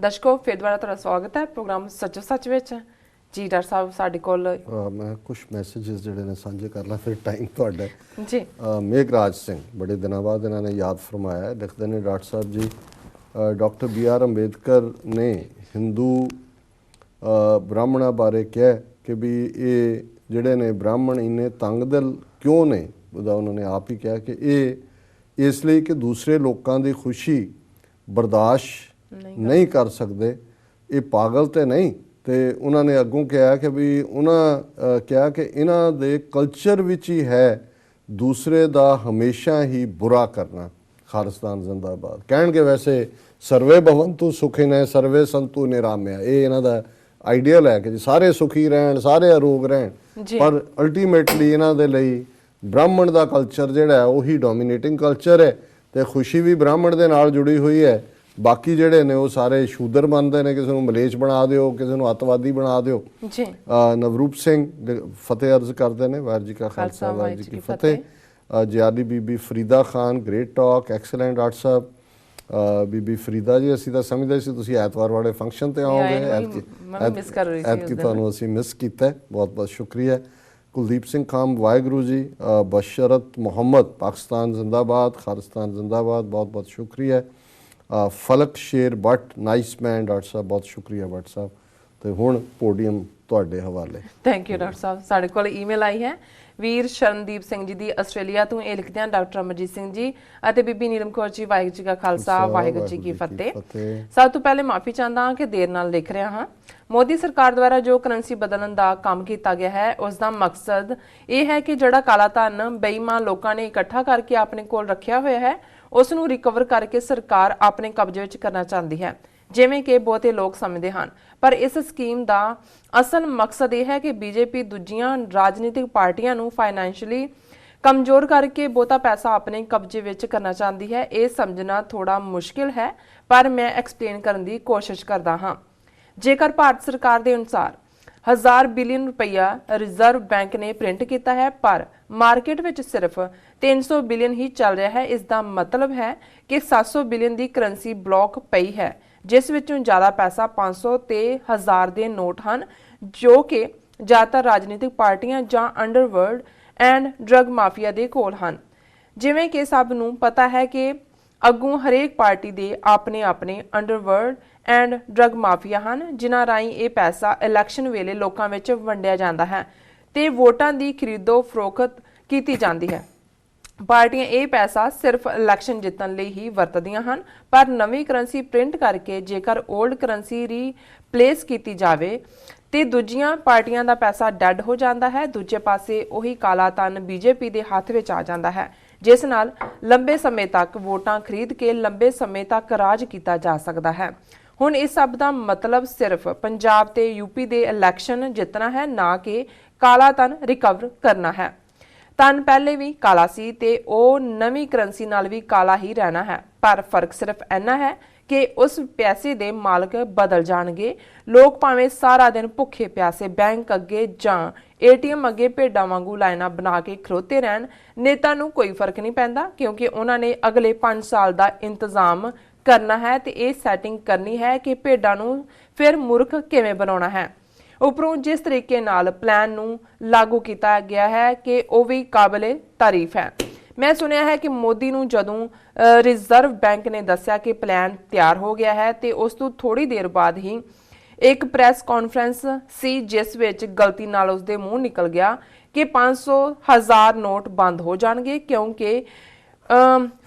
ਦਰਸ਼ਕੋ ਫਿਰ ਦੁਬਾਰਾ ਤੁਹਾਡਾ ਸਵਾਗਤ ਹੈ ਪ੍ਰੋਗਰਾਮ ਸੱਚੋ ਸੱਚ ਵਿੱਚ ਜੀ ਡਾਕਟਰ ਸਾਹਿਬ ਸਾਡੇ ਕੋਲ ਅਹ ਮੈਂ ਕੁਝ ਮੈਸੇजेस ਜਿਹੜੇ ਨੇ ਸਾਂਝੇ ਕਰ ਲਾਂ ਫਿਰ ਟਾਈਮ ਤੁਹਾਡਾ ਹੈ। ਜੀ ਅਹ ਮੇਘਰਾਜ ਸਿੰਘ ਬੜੇ ਦਿਨਾਂ ਬਾਅਦ ਇਹਨਾਂ ਨੇ ਯਾਦ ਫਰਮਾਇਆ ਹੈ। ਲਿਖਦੇ ਨੇ ਡਾਕਟਰ ਸਾਹਿਬ ਜੀ ਅਹ ਡਾਕਟਰ ਬੀ ਆਰ ਅੰਬੇਦਕਰ ਨੇ ਹਿੰਦੂ ਅਹ ਬ੍ਰਾਹਮਣਾਂ ਬਾਰੇ ਕਿਹਾ ਕਿ ਵੀ ਇਹ ਜਿਹੜੇ ਨੇ ਬ੍ਰਾਹਮਣ ਇੰਨੇ ਤੰਗਦਿਲ ਕਿਉਂ ਨੇ ਉਹਦਾ ਉਹਨਾਂ ਨੇ ਆਪ ਹੀ ਕਿਹਾ ਕਿ ਇਹ ਇਸ ਲਈ ਕਿ ਦੂਸਰੇ ਲੋਕਾਂ ਦੀ ਖੁਸ਼ੀ ਬਰਦਾਸ਼ਤ ਨਹੀਂ ਕਰ ਸਕਦੇ। ਇਹ ਪਾਗਲ ਤੇ ਨਹੀਂ ਤੇ ਉਹਨਾਂ ਨੇ ਅੱਗੋਂ ਕਿਹਾ ਕਿ ਵੀ ਉਹਨਾਂ ਕਿਹਾ ਕਿ ਇਹਨਾਂ ਦੇ ਕਲਚਰ ਵਿੱਚ ਹੀ ਹੈ ਦੂਸਰੇ ਦਾ ਹਮੇਸ਼ਾ ਹੀ ਬੁਰਾ ਕਰਨਾ ਖਾਲਿਸਤਾਨ ਜ਼ਿੰਦਾਬਾਦ। ਕਹਿਣਗੇ ਵੈਸੇ ਸਰਵੇ ਭਵੰਤੂ ਸੁਖਿਨੈ ਸਰਵੇ ਸੰਤੂ ਨਿਰਾਮਿਆ। ਇਹ ਇਹਨਾਂ ਦਾ ਆਈਡੀਅਲ ਹੈ ਕਿ ਜੀ ਸਾਰੇ ਸੁਖੀ ਰਹਿਣ ਸਾਰੇ ਅਰੋਗ ਰਹਿਣ। ਪਰ ਅਲਟੀਮੇਟਲੀ ਇਹਨਾਂ ਦੇ ਲਈ ਬ੍ਰਾਹਮਣ ਦਾ ਕਲਚਰ ਜਿਹੜਾ ਹੈ ਉਹੀ ਡੋਮੀਨੇਟਿੰਗ ਕਲਚਰ ਹੈ ਤੇ ਖੁਸ਼ੀ ਵੀ ਬ੍ਰਾਹਮਣ ਦੇ ਨਾਲ ਜੁੜੀ ਹੋਈ ਹੈ। ਬਾਕੀ ਜਿਹੜੇ ਨੇ ਉਹ ਸਾਰੇ ਸ਼ੂਦਰ ਬਣਦੇ ਨੇ ਕਿਸੇ ਨੂੰ ਮਲੇਸ਼ ਬਣਾ ਦਿਓ ਕਿਸੇ ਨੂੰ ਅੱਤਵਾਦੀ ਬਣਾ ਦਿਓ। ਜੀ। ਨਵਰੂਪ ਸਿੰਘ ਫਤਿਹ ਅਰਜ਼ ਕਰਦੇ ਨੇ ਵਾਹਿਗੁਰੂ ਜੀ ਕਾ ਖਾਲਸਾ ਵਾਹਿਗੁਰੂ ਜੀ ਕੀ ਫਤਿਹ। ਜਿਆਦੀ ਬੀਬੀ Farida Khan great talk excellent doctor ਸਾਹਿਬ ਬੀਬੀ ਫਰੀਦਾ ਜੀ ਅਸੀਂ ਤਾਂ ਸਮਝਦੇ ਸੀ ਤੁਸੀਂ ਐਤਵਾਰ ਵਾਲੇ ਫੰਕਸ਼ਨ ਤੇ ਆਓਗੇ ਐਤਕੀ-। ਤੁਹਾਨੂੰ ਅਸੀਂ ਮਿਸ ਕੀਤਾ ਬਹੁਤ ਬਹੁਤ ਸ਼ੁਕਰੀਆ। ਕੁਲਦੀਪ ਸਿੰਘ ਖਾਮ ਵਾਹਿਗੁਰੂ ਜੀ ਬਸ਼ਰਤ ਮੁਹੰਮਦ ਪਾਕਿਸਤਾਨ ਜ਼ਿੰਦਾਬਾਦ ਖਾਲਿਸਤਾਨ ਜ਼ਿੰਦਾਬਾਦ ਬਹੁਤ ਬਹੁਤ ਸ਼ੁਕਰੀਆ। Falak Sher Butt nice man doctor ਸਾਹਿਬ ਬਹੁਤ ਸ਼ੁਕਰੀਆ ਬੱਟ ਸਾਹਿਬ। ਤੇ ਹੁਣ ਪੋਡੀਅਮ ਤੁਹਾਡੇ ਹਵਾਲੇ। ਥੈਂਕ ਯੂ ਡਾਕਟਰ ਸਾਹਿਬ। ਸਾਡੇ ਕੋਲ ਈਮੇਲ ਆਈ ਹੈ। ਵੀਰ ਸ਼ਰਨਦੀਪ ਸਿੰਘ ਜੀ ਦੀ ਆਸਟ੍ਰੇਲੀਆ ਤੋਂ ਇਹ ਲਿਖਦੇ ਹਨ ਡਾਕਟਰ ਅਮਰਜੀਤ ਸਿੰਘ ਜੀ ਅਤੇ ਬੀਬੀ ਨੀਲਮ ਕੌਰ ਜੀ ਵਾਹਿਗੁਰੂ ਜੀ ਕਾ ਖਾਲਸਾ ਵਾਹਿਗੁਰੂ ਜੀ ਕੀ ਫਤਿਹ। ਫਤਿਹ। ਸਭ ਤੋਂ ਪਹਿਲੇ ਮਾਫੀ ਚਾਹੁੰਦਾ ਹਾਂ ਕਿ ਦੇਰ ਨਾਲ ਲਿਖ ਰਿਹਾ ਹਾਂ। ਮੋਦੀ ਸਰਕਾਰ ਦੁਆਰਾ ਜੋ ਕਰੰਸੀ ਬਦਲਣ ਦਾ ਕੰਮ ਕੀਤਾ ਗਿਆ ਹੈ ਉਸ ਦਾ ਮਕਸਦ ਇਹ ਹੈ ਕਿ ਜਿਹੜਾ ਕਾਲਾ ਧਨ ਬੇਈਮਾਨ ਲੋਕਾਂ ਨੇ ਇਕੱਠਾ ਕਰਕੇ ਆਪਣੇ ਕੋਲ ਰੱਖਿਆ ਹੋਇਆ ਹੈ ਉਸ ਨੂੰ ਰਿਕਵਰ ਕਰਕੇ ਸਰਕਾਰ ਆਪਣੇ ਕਬਜ਼ੇ ਵਿੱਚ ਕਰਨਾ ਚਾਹੁੰਦੀ ਹੈ। ਜਿਵੇਂ ਕਿ ਬਹੁਤੇ ਲੋਕ ਸਮਝਦੇ ਹਨ। ਪਰ ਇਸ ਸਕੀਮ ਦਾ ਅਸਲ ਮਕਸਦ ਇਹ ਹੈ ਕਿ ਬੀਜੇਪੀ ਦੂਜੀਆਂ ਰਾਜਨੀਤਿਕ ਪਾਰਟੀਆਂ ਨੂੰ ਫਾਈਨੈਂਸ਼ੀਅਲੀ ਕਮਜ਼ੋਰ ਕਰਕੇ ਬਹੁਤਾ ਪੈਸਾ ਆਪਣੇ ਕਬਜ਼ੇ ਵਿੱਚ ਕਰਨਾ ਚਾਹੁੰਦੀ ਹੈ। ਇਹ ਸਮਝਣਾ ਥੋੜਾ ਮੁਸ਼ਕਿਲ ਹੈ, ਪਰ ਮੈਂ ਐਕਸਪਲੇਨ ਕਰਨ ਦੀ ਕੋਸ਼ਿਸ਼ ਕਰਦਾ ਹਾਂ। ਜੇਕਰ ਭਾਰਤ ਸਰਕਾਰ ਦੇ ਅਨੁਸਾਰ ਹਜ਼ਾਰ ਬਿਲੀਅਨ ਰੁਪਈਆ ਰਿਜ਼ਰਵ ਬੈਂਕ ਨੇ ਪ੍ਰਿੰਟ ਕੀਤਾ ਹੈ, ਪਰ ਮਾਰਕੀਟ ਵਿੱਚ ਸਿਰਫ 300 ਬਿਲੀਅਨ ਹੀ ਚੱਲ ਰਿਹਾ ਹੈ। ਇਸ ਦਾ ਮਤਲਬ ਹੈ ਕਿ 700 ਬਿਲੀਅਨ ਦੀ ਕਰੰਸੀ ਬਲੌਕ ਪਈ ਹੈ, ਜਿਸ ਵਿੱਚੋਂ ਜ਼ਿਆਦਾ ਪੈਸਾ 500 ਤੇ 1000 ਦੇ ਨੋਟ ਹਨ, ਜੋ ਕਿ ਜ਼ਿਆਦਾਤਰ ਰਾਜਨੀਤਿਕ ਪਾਰਟੀਆਂ ਜਾਂ ਅੰਡਰਵਰਲਡ ਐਂਡ ਡਰੱਗ ਮਾਫੀਆ ਦੇ ਕੋਲ ਹਨ। ਜਿਵੇਂ ਕਿ ਸਭ ਨੂੰ ਪਤਾ ਹੈ ਕਿ ਅੱਗੋਂ ਹਰੇਕ ਪਾਰਟੀ ਦੇ ਆਪਣੇ ਆਪਣੇ ਅੰਡਰਵਰਲਡ ਐਂਡ ਡਰੱਗ ਮਾਫੀਆ ਹਨ, ਜਿਨ੍ਹਾਂ ਰਾਹੀਂ ਇਹ ਪੈਸਾ ਇਲੈਕਸ਼ਨ ਵੇਲੇ ਲੋਕਾਂ ਵਿੱਚ ਵੰਡਿਆ ਜਾਂਦਾ ਹੈ ਤੇ ਵੋਟਾਂ ਦੀ ਖਰੀਦੋ ਫਰੋਖਤ ਕੀਤੀ ਜਾਂਦੀ ਹੈ। ਪਾਰਟੀਆਂ ਇਹ ਪੈਸਾ ਸਿਰਫ ਇਲੈਕਸ਼ਨ ਜਿੱਤਣ ਲਈ ਹੀ ਵਰਤਦੀਆਂ ਹਨ, ਪਰ ਨਵੀਂ ਕਰੰਸੀ ਪ੍ਰਿੰਟ ਕਰਕੇ ਜੇਕਰ 올ਡ ਕਰੰਸੀ ਰੀਪਲੇਸ ਕੀਤੀ ਜਾਵੇ, ਤੇ ਦੂਜੀਆਂ ਪਾਰਟੀਆਂ ਦਾ ਪੈਸਾ ਡੈਡ ਹੋ ਜਾਂਦਾ ਹੈ, ਦੂਜੇ ਪਾਸੇ ਉਹੀ ਕਾਲਾ ਧਨ ਬੀਜੇਪੀ ਦੇ ਹੱਥ ਵਿੱਚ ਆ ਜਾਂਦਾ ਹੈ। ਜਿਸ ਨਾਲ ਲੰਬੇ ਸਮੇਂ ਤੱਕ ਵੋਟਾਂ ਖਰੀਦ ਕੇ ਲੰਬੇ ਸਮੇਂ ਤੱਕ ਰਾਜ ਕੀਤਾ ਜਾ ਸਕਦਾ ਹੈ। ਹੁਣ ਇਸ ਸਭ ਦਾ ਮਤਲਬ ਸਿਰਫ ਪੰਜਾਬ ਤੇ ਯੂਪੀ ਦੇ ਇਲੈਕਸ਼ਨ ਜਿੱਤਣਾ ਹੈ, ਨਾ ਕਿ ਕਾਲਾ ਧਨ ਰਿਕਵਰ ਕਰਨਾ ਹੈ। ਧਨ ਪਹਿਲੇ ਵੀ ਕਾਲਾ ਸੀ ਤੇ ਉਹ ਨਵੀਂ ਕਰੰਸੀ ਨਾਲ ਵੀ ਕਾਲਾ ਹੀ ਰਹਿਣਾ ਹੈ, ਪਰ ਫ਼ਰਕ ਸਿਰਫ ਇੰਨਾ ਹੈ ਕਿ ਉਸ ਪੈਸੇ ਦੇ ਮਾਲਕ ਬਦਲ ਜਾਣਗੇ। ਲੋਕ ਭਾਵੇਂ ਸਾਰਾ ਦਿਨ ਭੁੱਖੇ ਪਿਆਸੇ ਬੈਂਕ ਅੱਗੇ ਜਾਂ ਏਟੀਐਮ ਅੱਗੇ ਭੇਡਾਂ ਵਾਂਗੂ ਲਾਈਨਾਂ ਬਣਾ ਕੇ ਖਲੋਤੇ ਰਹਿਣ, ਨੇਤਾ ਨੂੰ ਕੋਈ ਫ਼ਰਕ ਨਹੀਂ ਪੈਂਦਾ, ਕਿਉਂਕਿ ਉਹਨਾਂ ਨੇ ਅਗਲੇ 5 ਸਾਲ ਦਾ ਇੰਤਜ਼ਾਮ ਕਰਨਾ ਹੈ ਤੇ ਇਹ ਸੈਟਿੰਗ ਕਰਨੀ ਹੈ ਕਿ ਭੇਡਾਂ ਨੂੰ ਫਿਰ ਮੂਰਖ ਕਿਵੇਂ ਬਣਾਉਣਾ ਹੈ। ਉਪਰੋਂ ਜਿਸ ਤਰੀਕੇ ਨਾਲ ਪਲਾਨ ਨੂੰ ਲਾਗੂ ਕੀਤਾ ਗਿਆ ਹੈ ਕਿ ਉਹ ਵੀ ਕਾਬਲੇ ਤਾਰੀਫ ਹੈ। ਮੈਂ ਸੁਣਿਆ ਹੈ ਕਿ ਮੋਦੀ ਨੂੰ ਜਦੋਂ ਰਿਜ਼ਰਵ ਬੈਂਕ ਨੇ ਦੱਸਿਆ ਕਿ ਪਲਾਨ ਤਿਆਰ ਹੋ ਗਿਆ ਹੈ ਤੇ ਉਸ ਤੋਂ ਥੋੜੀ ਦੇਰ ਬਾਅਦ ਹੀ ਇੱਕ ਪ੍ਰੈਸ ਕਾਨਫਰੰਸ ਸੀ, ਜਿਸ ਵਿੱਚ ਗਲਤੀ ਨਾਲ ਉਸ ਦੇ ਮੂੰਹ ਨਿਕਲ ਗਿਆ ਕਿ 500 ਹਜ਼ਾਰ ਨੋਟ ਬੰਦ ਹੋ ਜਾਣਗੇ ਕਿਉਂਕਿ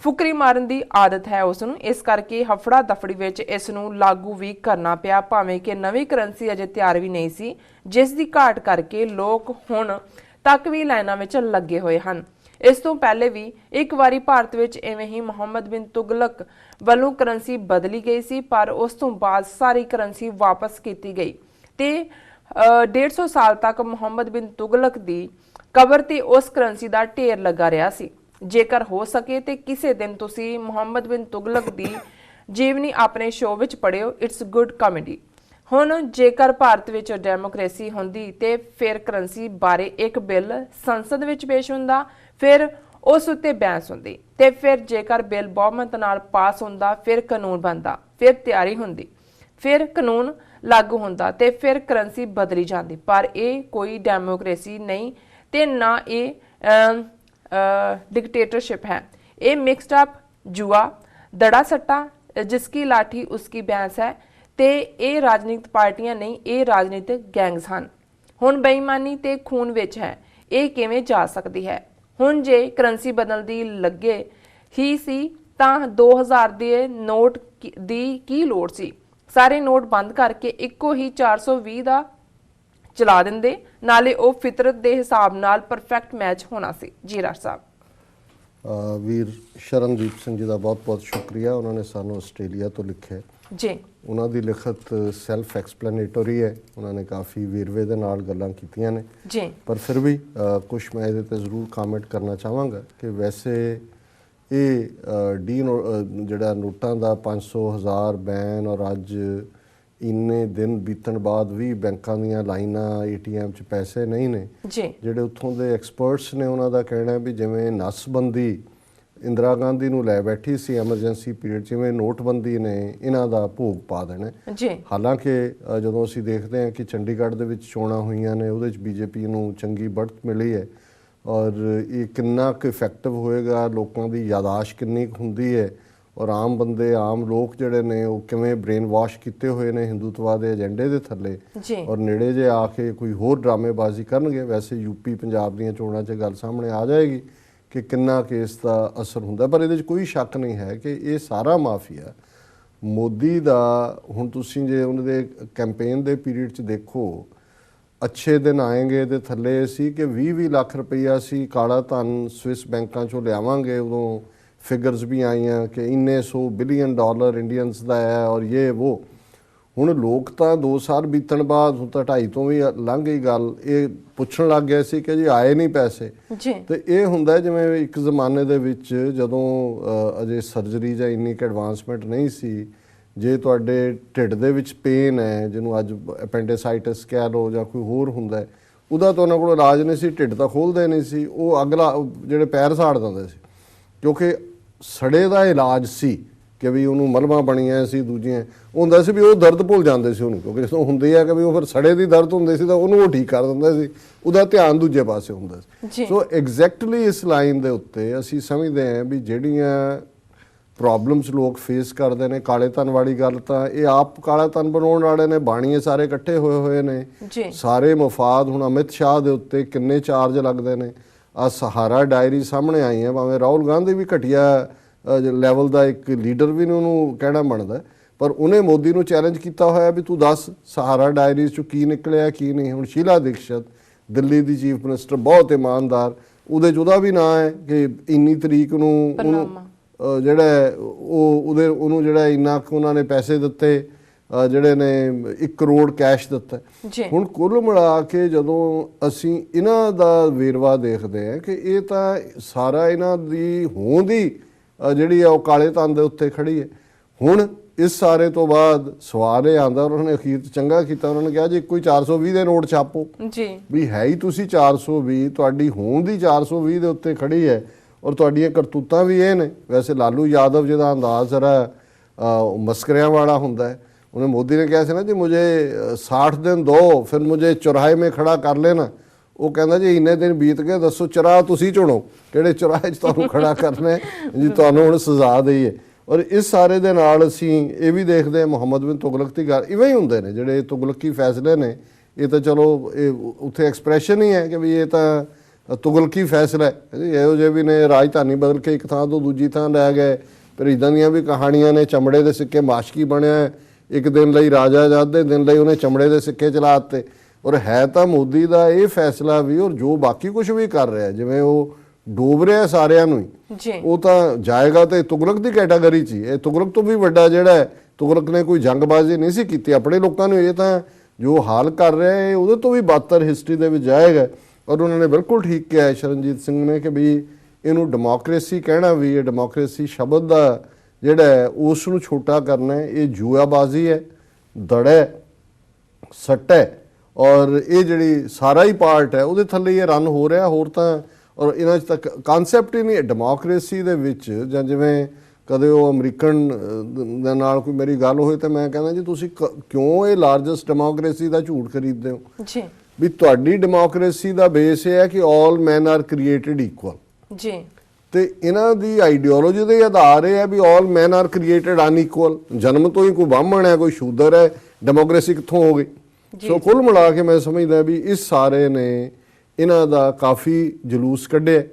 ਫੁਕਰੀ ਮਾਰਨ ਦੀ ਆਦਤ ਹੈ ਉਸ ਨੂੰ। ਇਸ ਕਰਕੇ ਹਫੜਾ ਦਫੜੀ ਵਿੱਚ ਇਸ ਨੂੰ ਲਾਗੂ ਵੀ ਕਰਨਾ ਪਿਆ, ਭਾਵੇਂ ਕਿ ਨਵੀਂ ਕਰੰਸੀ ਅਜੇ ਤਿਆਰ ਵੀ ਨਹੀਂ ਸੀ, ਜਿਸ ਦੀ ਘਾਟ ਕਰਕੇ ਲੋਕ ਹੁਣ ਤੱਕ ਵੀ ਲਾਈਨਾਂ ਵਿੱਚ ਲੱਗੇ ਹੋਏ ਹਨ। ਇਸ ਤੋਂ ਪਹਿਲੇ ਵੀ ਇੱਕ ਵਾਰੀ ਭਾਰਤ ਵਿੱਚ ਐਵੇਂ ਹੀ ਮੁਹੰਮਦ ਬਿਨ ਤੁਗਲਕ ਵੱਲੋਂ ਕਰੰਸੀ ਬਦਲੀ ਗਈ ਸੀ ਪਰ ਉਸ ਤੋਂ ਬਾਅਦ ਸਾਰੀ ਕਰੰਸੀ ਵਾਪਸ ਕੀਤੀ ਗਈ। ਤੇ ਅ, 150 ਸਾਲ ਤੱਕ ਮੁਹੰਮਦ ਬਿਨ ਤੁਗਲਕ ਦੀ ਕਬਰ ਤੇ ਉਸ ਕਰੰਸੀ ਦਾ ਢੇਰ ਲੱਗਾ ਰਿਹਾ ਸੀ। ਜੇਕਰ ਹੋ ਸਕੇ ਤੇ ਕਿਸੇ ਦਿਨ ਤੁਸੀਂ ਮੁਹੰਮਦ ਬਿਨ ਤੁਗਲਕ ਦੀ ਜੀਵਨੀ ਆਪਣੇ ਸ਼ੋਅ ਵਿੱਚ ਪੜਿਓ ਇਟਸ ਗੁੱਡ ਕਾਮੇਡੀ ਹੁਣ ਜੇਕਰ ਭਾਰਤ ਵਿੱਚ ਡੈਮੋਕ੍ਰੇਸੀ ਹੁੰਦੀ ਤੇ ਫਿਰ ਕਰੰਸੀ ਬਾਰੇ ਇੱਕ ਬਿੱਲ ਸੰਸਦ ਵਿੱਚ ਪੇਸ਼ ਹੁੰਦਾ ਫਿਰ ਉਸ ਉੱਤੇ ਬਹਿਸ ਹੁੰਦੀ ਤੇ ਫਿਰ ਜੇਕਰ ਬਿੱਲ ਬਹੁਮਤ ਨਾਲ ਪਾਸ ਹੁੰਦਾ, ਫਿਰ ਕਾਨੂੰਨ ਬਣਦਾ, ਫਿਰ ਤਿਆਰੀ ਹੁੰਦੀ, ਫਿਰ ਕਾਨੂੰਨ ਲਾਗੂ ਹੁੰਦਾ ਤੇ ਫਿਰ ਕਰੰਸੀ ਬਦਲੀ ਜਾਂਦੀ। ਪਰ ਇਹ ਕੋਈ ਡੈਮੋਕ੍ਰੇਸੀ ਨਹੀਂ ਤੇ ਨਾ ਇਹ ਡਿਕਟੇਟਰਸ਼ਿਪ ਹੈ। ਇਹ ਮਿਕਸਡ ਅਪ ਜੂਆ, ਦੜਾ ਸੱਟਾ ਜਿਸकी ਲਾਠੀ ਉਸकी ਬੈਂਸ ਹੈ ਤੇ ਇਹ ਰਾਜਨੀਤਿਕ ਪਾਰਟੀਆਂ ਨਹੀਂ, ਇਹ ਰਾਜਨੀਤਿਕ ਗੈਂਗਸ ਹਨ। ਹੁਣ ਬੇਈਮਾਨੀ ਤੇ ਖੂਨ ਵਿੱਚ ਹੈ। ਇਹ ਕਿਵੇਂ ਜਾ ਸਕਦੀ ਹੈ? ਹੁਣ ਜੇ ਕਰੰਸੀ ਬਦਲਦੀ ਲੱਗੇ ਹੀ ਸੀ, ਤਾਂ 2000 ਦੇ ਨੋਟ ਦੀ ਕੀ ਲੋੜ ਸੀ? ਸਾਰੇ ਨੋਟ ਬੰਦ ਕਰਕੇ ਇੱਕੋ ਹੀ 420 ਦਾ ਚਲਾ ਦਿੰਦੇ, ਨਾਲੇ ਉਹ ਫਿਤਰਤ ਦੇ ਹਿਸਾਬ ਨਾਲ ਪਰਫੈਕਟ ਮੈਚ ਹੋਣਾ ਸੀ। ਜੀ ਰਾਜ ਸਾਹਿਬ। ਵੀਰ ਸ਼ਰਨਦੀਪ ਸਿੰਘ ਜੀ ਦਾ ਬਹੁਤ-ਬਹੁਤ ਸ਼ੁਕਰੀਆ। ਉਹਨਾਂ ਨੇ ਸਾਨੂੰ ਆਸਟ੍ਰੇਲੀਆ ਤੋਂ ਲਿਖਿਆ ਜੀ। ਉਹਨਾਂ ਦੀ ਲਿਖਤ ਸੈਲਫ ਐਕਸਪਲੇਨੇਟਰੀ ਹੈ। ਉਹਨਾਂ ਨੇ ਕਾਫੀ ਵੇਰਵੇ ਦੇ ਨਾਲ ਗੱਲਾਂ ਕੀਤੀਆਂ ਨੇ। ਜੀ। ਪਰ ਫਿਰ ਵੀ ਕੁਝ ਮੈਂ ਇਹਦੇ ਤੇ ਜ਼ਰੂਰ ਕਮੈਂਟ ਕਰਨਾ ਚਾਹਾਂਗਾ ਕਿ ਵੈਸੇ ਇਹ ਡੀ ਜਿਹੜਾ ਨੋਟਾਂ ਦਾ 500 ਹਜ਼ਾਰ ਬੈਨ ਔਰ ਅੱਜ ਇੰਨੇ ਦਿਨ ਬੀਤਣ ਬਾਅਦ ਵੀ ਬੈਂਕਾਂ ਦੀਆਂ ਲਾਈਨਾਂ ਏਟੀਐਮ 'ਚ ਪੈਸੇ ਨਹੀਂ ਨੇ। ਜੀ। ਜਿਹੜੇ ਉੱਥੋਂ ਦੇ ਐਕਸਪਰਟਸ ਨੇ ਉਹਨਾਂ ਦਾ ਕਹਿਣਾ ਹੈ ਵੀ ਜਿਵੇਂ ਨਸਬੰਦੀ ਇੰਦਰਾ ਗਾਂਧੀ ਨੂੰ ਲੈ ਬੈਠੀ ਸੀ ਐਮਰਜੈਂਸੀ ਪੀਰੀਅਡ ਜਿਵੇਂ ਨੋਟਬੰਦੀ ਨੇ ਇਹਨਾਂ ਦਾ ਭੋਗ ਪਾ ਦੇਣਾ। ਜੀ। ਹਾਲਾਂਕਿ ਜਦੋਂ ਅਸੀਂ ਦੇਖਦੇ ਹਾਂ ਕਿ ਚੰਡੀਗੜ੍ਹ ਦੇ ਵਿੱਚ ਚੋਣਾਂ ਹੋਈਆਂ ਨੇ ਉਹਦੇ ਵਿੱਚ ਬੀਜੇਪੀ ਨੂੰ ਚੰਗੀ ਬੜਤ ਮਿਲੀ ਹੈ ਔਰ ਇਹ ਕਿੰਨਾ ਕੁ ਇਫੈਕਟਿਵ ਹੋਏਗਾ ਲੋਕਾਂ ਦੀ ਯਾਦਾਸ਼ ਕਿੰਨੀ ਹੁੰਦੀ ਹੈ ਔਰ ਆਮ ਬੰਦੇ ਆਮ ਲੋਕ ਜਿਹੜੇ ਨੇ ਉਹ ਕਿਵੇਂ ਬ੍ਰੇਨ ਵਾਸ਼ ਕੀਤੇ ਹੋਏ ਨੇ ਹਿੰਦੂਤਵਾ ਦੇ ਏਜੰਡੇ ਦੇ ਥੱਲੇ ਔਰ ਨੇੜੇ ਜੇ ਆ ਕੇ ਕੋਈ ਹੋਰ ਡਰਾਮੇਬਾਜ਼ੀ ਕਰਨਗੇ ਵੈਸੇ ਯੂਪੀ ਪੰਜਾਬ ਦੀਆਂ ਚੋਣਾਂ 'ਚ ਗੱਲ ਸਾਹਮਣੇ ਆ ਜਾਏਗੀ। ਕਿ ਕਿੰਨਾ ਕੇਸ ਦਾ ਅਸਰ ਹੁੰਦਾ ਪਰ ਇਹਦੇ 'ਚ ਕੋਈ ਸ਼ੱਕ ਨਹੀਂ ਹੈ ਕਿ ਇਹ ਸਾਰਾ ਮਾਫੀਆ ਮੋਦੀ ਦਾ, ਹੁਣ ਤੁਸੀਂ ਜੇ ਉਹਨਾਂ ਦੇ ਕੈਂਪੇਨ ਦੇ ਪੀਰੀਅਡ 'ਚ ਦੇਖੋ, ਅੱਛੇ ਦਿਨ ਆਏਗੇ ਤੇ ਥੱਲੇ ਸੀ ਕਿ 20-20 ਲੱਖ ਰੁਪਈਆ ਸੀ ਕਾਲਾ ਧਨ ਸਵਿਸ ਬੈਂਕਾਂ 'ਚੋਂ ਲਿਆਵਾਂਗੇ, ਉਦੋਂ ਫਿਗਰਸ ਵੀ ਆਈਆਂ ਕਿ ਇੰਨੇ ਸੌ ਬਿਲੀਅਨ ਡਾਲਰ ਇੰਡੀਅਨਸ ਦਾ ਹੈ ਔਰ ਇਹ ਉਹ ਹੁਣ ਲੋਕ ਤਾਂ 2 ਸਾਲ ਬੀਤਣ ਬਾਅਦ ਹੁਣ ਤਾਂ ਢਾਈ ਤੋਂ ਵੀ ਲੰਘ ਗਈ ਗੱਲ। ਇਹ ਪੁੱਛਣ ਲੱਗ ਗਏ ਸੀ ਕਿ ਜੀ ਆਏ ਨਹੀਂ ਪੈਸੇ। ਜੀ। ਤੇ ਇਹ ਹੁੰਦਾ ਜਿਵੇਂ ਇੱਕ ਜ਼ਮਾਨੇ ਦੇ ਵਿੱਚ ਜਦੋਂ ਅਜੇ ਸਰਜਰੀ ਜਾਂ ਇੰਨੀ ਕੁ ਐਡਵਾਂਸਮੈਂਟ ਨਹੀਂ ਸੀ ਜੇ ਤੁਹਾਡੇ ਢਿੱਡ ਦੇ ਵਿੱਚ ਪੇਨ ਹੈ ਜਿਹਨੂੰ ਅੱਜ ਐਪੈਂਡਿਸਾਈਟਿਸ ਕਹਿ ਲਓ ਜਾਂ ਕੋਈ ਹੋਰ ਹੁੰਦਾ ਉਹਦਾ ਤਾਂ ਉਹਨਾਂ ਕੋਲ ਇਲਾਜ ਨਹੀਂ ਸੀ ਢਿੱਡ ਤਾਂ ਖੋਲਦੇ ਨਹੀਂ ਸੀ ਉਹ ਅਗਲਾ ਜਿਹੜੇ ਪੈਰ ਸਾੜ ਦਿੰਦੇ ਸੀ। ਕਿਉਂਕਿ ਸੜੇ ਦਾ ਇਲਾਜ ਸੀ। ਕਿ ਵੀ ਉਹਨੂੰ ਮਲਮਾ ਬਣੀਆਂ ਸੀ ਦੂਜੀਆਂ। ਹੁੰਦਾ ਸੀ ਵੀ ਉਹ ਦਰਦ ਭੁੱਲ ਜਾਂਦੇ ਸੀ ਉਹਨੂੰ ਕਿਉਂਕਿ ਜਦੋਂ ਹੁੰਦੀ ਆ ਕਿ ਵੀ ਉਹ ਫਿਰ ਸੜੇ ਦੀ ਦਰਦ ਹੁੰਦੀ ਸੀ ਤਾਂ ਉਹਨੂੰ ਉਹ ਠੀਕ ਕਰ ਦਿੰਦਾ ਸੀ। ਉਹਦਾ ਧਿਆਨ ਦੂਜੇ ਪਾਸੇ ਹੁੰਦਾ। ਸੀ। ਸੋ ਐਗਜ਼ੈਕਟਲੀ ਇਸ ਲਾਈਨ ਦੇ ਉੱਤੇ ਅਸੀਂ ਸਮਝਦੇ ਹਾਂ ਵੀ ਜਿਹੜੀਆਂ ਪ੍ਰੋਬਲਮਸ ਲੋਕ ਫੇਸ ਕਰਦੇ ਨੇ ਕਾਲੇ ਧਨ ਵਾਲੀ ਗੱਲ ਤਾਂ ਇਹ ਆਪ ਕਾਲਾ ਧਨ ਬਣਾਉਣ ਵਾਲੇ ਨੇ ਬਾਣੀਏ ਸਾਰੇ ਇਕੱਠੇ ਹੋਏ ਹੋਏ ਨੇ। ਸਾਰੇ ਮਫਾਦ ਹੁਣ ਅਮਿਤ ਸ਼ਾਹ ਦੇ ਉੱਤੇ ਕਿੰਨੇ ਚਾਰਜ ਲੱਗਦੇ ਨੇ। ਆ ਸਹਾਰਾ ਡਾਇਰੀ ਸਾਹਮਣੇ ਆਈ ਹੈ ਭਾਵੇਂ ਰਾਹੁਲ ਗਾਂਧੀ ਵੀ ਘਟਿਆ ਲੈਵਲ ਦਾ ਇੱਕ ਲੀਡਰ ਵੀ ਨੇ ਉਹਨੂੰ ਕਹਿਣਾ ਬਣਦਾ। ਪਰ ਉਹਨੇ ਮੋਦੀ ਨੂੰ ਚੈਲੰਜ ਕੀਤਾ ਹੋਇਆ ਵੀ ਤੂੰ ਦੱਸ ਸਹਾਰਾ ਡਾਇਰੀਜ਼ ਚੋਂ ਕੀ ਨਿਕਲਿਆ ਕੀ ਨਹੀਂ। ਹੁਣ ਸ਼ੀਲਾ ਦੀਕਸ਼ਤ ਦਿੱਲੀ ਦੀ ਚੀਫ ਮਿਨਿਸਟਰ ਬਹੁਤ ਇਮਾਨਦਾਰ। ਉਹਦੇ ਚ ਉਹਦਾ ਵੀ ਨਾਂ ਹੈ ਕਿ ਇੰਨੀ ਤਰੀਕ ਨੂੰ ਉਹਨੂੰ ਜਿਹੜਾ ਉਹ ਉਹਦੇ ਉਹਨੂੰ ਜਿਹੜਾ ਇੰਨਾ ਕੁ ਉਹਨਾਂ ਨੇ ਪੈਸੇ ਦਿੱਤੇ ਜਿਹੜੇ ਨੇ 1 ਕਰੋੜ ਕੈਸ਼ ਦਿੱਤਾ। ਹੁਣ ਕੁੱਲ ਮਿਲਾ ਕੇ ਜਦੋਂ ਅਸੀਂ ਇਹਨਾਂ ਦਾ ਵੇਰਵਾ ਦੇਖਦੇ ਹਾਂ ਕਿ ਇਹ ਤਾਂ ਸਾਰਾ ਇਹਨਾਂ ਦੀ ਹੋਂਦ ਹੀ ਜਿਹੜੀ ਆ ਉਹ ਕਾਲੇ ਧਨ ਦੇ ਉੱਤੇ ਖੜੀ ਹੈ। ਹੁਣ ਇਸ ਸਾਰੇ ਤੋਂ ਬਾਅਦ ਸਵਾਲ ਇਹ ਆਂਦਾ ਉਹਨਾਂ ਨੇ ਅਖੀਰ ਚੰਗਾ ਕੀਤਾ ਉਹਨਾਂ ਨੇ ਕਿਹਾ ਜੀ ਕੋਈ 420 ਦੇ ਨੋਟ ਛਾਪੋ। ਜੀ। ਵੀ ਹੈ ਹੀ ਤੁਸੀਂ 420 ਤੁਹਾਡੀ ਹੋਂਦ ਹੀ 420 ਦੇ ਉੱਤੇ ਖੜੀ ਹੈ ਔਰ ਤੁਹਾਡੀਆਂ ਕਰਤੂਤਾਂ ਵੀ ਇਹ ਨੇ। ਵੈਸੇ ਲਾਲੂ ਯਾਦਵ ਜਿਹਦਾ ਅੰਦਾਜ਼ ਜ਼ਰਾ ਮਸਕਰਿਆਂ ਵਾਲਾ ਹੁੰਦਾ ਹੈ ਉਹਨੇ ਮੋਦੀ ਨੇ ਕਿਹਾ ਸੀ ਨਾ ਜੀ ਮੁਝੇ ਅ, 60 ਦਿਨ ਦੋ ਫਿਰ ਮੁਝੇ ਚੁਰਾਹੇ ਮੇ ਖੜਾ ਕਰ ਲੈਣਾ। ਉਹ ਕਹਿੰਦਾ ਜੀ ਇੰਨੇ ਦਿਨ ਬੀਤ ਗਏ ਦੱਸੋ ਚੁਰਾਹ ਤੁਸੀਂ ਚੁਣੋ। ਕਿਹੜੇ ਚੁਰਾਹੇ 'ਚ ਤੁਹਾਨੂੰ ਖੜਾ ਕਰਨਾ ਹੈ ਜੀ ਤੁਹਾਨੂੰ ਹੁਣ ਸਜ਼ਾ ਦਈਏ। ਔਰ ਇਸ ਸਾਰੇ ਦੇ ਨਾਲ ਅਸੀਂ ਇਹ ਵੀ ਦੇਖਦੇ ਹਾਂ ਮੁਹੰਮਦ ਬਿਨ ਤੁਗਲਕ ਦੀ ਗੱਲ ਇਵੇਂ ਹੀ ਹੁੰਦੇ ਨੇ ਜਿਹੜੇ ਤੁਗਲਕੀ ਫੈਸਲੇ ਨੇ ਇਹ ਤਾਂ ਚਲੋ ਇਹ ਉੱਥੇ ਐਕਸਪ੍ਰੈਸ਼ਨ ਹੀ ਹੈ ਕਿ ਵੀ ਇਹ ਤਾਂ ਤੁਗਲਕੀ ਫੈਸਲਾ ਹੈ। ਇਹੋ ਜਿਹੇ ਵੀ ਨੇ ਰਾਜਧਾਨੀ ਬਦਲ ਕੇ ਇੱਕ ਥਾਂ ਤੋਂ ਦੂਜੀ ਥਾਂ ਲੈ ਗਏ। ਫਿਰ ਇਦਾਂ ਦੀਆਂ ਵੀ ਕਹਾਣੀਆਂ ਨੇ ਚਮੜੇ ਦੇ ਸਿੱਕੇ ਮਾਸ਼ਕੀ ਬਣਿਆ। ਇੱਕ ਦਿਨ ਲਈ ਰਾਜਾ ਜਦ ਦੇ ਦਿਨ ਲਈ ਉਹਨੇ ਚਮੜੇ ਦੇ ਸਿੱਕੇ ਚਲਾ ਦਿੱਤੇ। ਔਰ ਹੈ ਤਾਂ ਮੋਦੀ ਦਾ ਇਹ ਫੈਸਲਾ ਵੀ ਔਰ ਜੋ ਬਾਕੀ ਕੁਝ ਵੀ ਕਰ ਰਿਹਾ ਜਿਵੇਂ ਉਹ ਡੋਬ ਰਿਹਾ ਸਾਰਿਆਂ ਨੂੰ ਹੀ ਜੀ। ਉਹ ਤਾਂ ਜਾਏਗਾ ਤੇ ਤੁਗਲਕ ਦੀ ਕੈਟਾਗਰੀ 'ਚ ਇਹ ਤੁਗਲਕ ਤੋਂ ਵੀ ਵੱਡਾ ਜਿਹੜਾ ਹੈ ਤੁਗਲਕ ਨੇ ਕੋਈ ਜੰਗਬਾਜ਼ੀ ਨਹੀਂ ਸੀ ਕੀਤੀ ਆਪਣੇ ਲੋਕਾਂ ਨੂੰ ਇਹ ਤਾਂ ਜੋ ਹਾਲ ਕਰ ਰਿਹਾ ਹੈ ਉਹਦੇ ਤੋਂ ਵੀ ਬਦਤਰ ਹਿਸਟਰੀ ਦੇ ਵਿੱਚ ਜਾਏਗਾ। ਔਰ ਉਹਨਾਂ ਨੇ ਬਿਲਕੁਲ ਠੀਕ ਕਿਹਾ ਸ਼ਰਨਜੀਤ ਸਿੰਘ ਨੇ ਕਿ ਵੀ ਇਹਨੂੰ ਡੈਮੋਕ੍ਰੇਸੀ ਕਹਿਣਾ ਵੀ ਇਹ ਡੈਮੋਕ੍ਰੇਸੀ ਸ਼ਬਦ ਦਾ ਜਿਹੜਾ ਉਸ ਨੂੰ ਛੋਟਾ ਕਰਨਾ ਇਹ ਜੂਆਬਾਜ਼ੀ ਹੈ ਦੜ ਸੱਟ ਹੈ। ਔਰ ਇਹ ਜਿਹੜੀ ਸਾਰਾ ਹੀ ਪਾਰਟ ਹੈ ਉਹਦੇ ਥੱਲੇ ਇਹ ਰਨ ਹੋ ਰਿਹਾ ਹੋਰ ਤਾਂ ਔਰ ਇਹਨਾਂ 'ਚ ਤੱਕ ਕਨਸੈਪਟ ਹੀ ਨਹੀਂ ਡੈਮੋਕ੍ਰੇਸੀ ਦੇ ਵਿੱਚ ਜਾਂ ਜਿਵੇਂ ਕਦੇ ਉਹ ਅਮਰੀਕਨ ਦੇ ਨਾਲ ਕੋਈ ਮੇਰੀ ਗੱਲ ਹੋਈ ਤਾਂ ਮੈਂ ਕਹਿੰਦਾ ਜੀ ਤੁਸੀਂ ਕਿਉਂ ਇਹ ਲਾਰਜੈਸਟ ਡੈਮੋਕ੍ਰੇਸੀ ਦਾ ਝੂਠ ਖਰੀਦਦੇ ਹੋ? ਜੀ। ਵੀ ਤੁਹਾਡੀ ਡੈਮੋਕ੍ਰੇਸੀ ਦਾ ਬੇਸ ਇਹ ਹੈ ਕਿ 올 ਮੈਨ ਆਰ ਕ੍ਰੀਏਟਡ ਇਕੁਅਲ ਜੀ। ਤੇ ਇਹਨਾਂ ਦੀ ਆਈਡੀਓਲੋਜੀ ਦੇ ਆਧਾਰ ਇਹ ਹੈ ਵੀ 올 ਮੈਨ ਆਰ ਕ੍ਰੀਏਟਡ ਅਨਇਕੁਅਲ ਜਨਮ ਤੋਂ ਹੀ ਕੋਈ ਬ੍ਰਾਹਮਣ ਹੈ ਕੋਈ ਸ਼ੂਦਰ ਹੈ ਡੈਮੋਕ੍ਰੇਸੀ ਕਿੱਥੋਂ ਹੋ ਗਈ? ਸੋ ਕੁੱਲ ਮਿਲਾ ਕੇ ਮੈਂ ਸਮਝਦਾ ਵੀ ਇਸ ਸਾਰੇ ਨੇ ਇਹਨਾਂ ਦਾ ਕਾਫੀ ਜਲੂਸ ਕੱਢਿਆ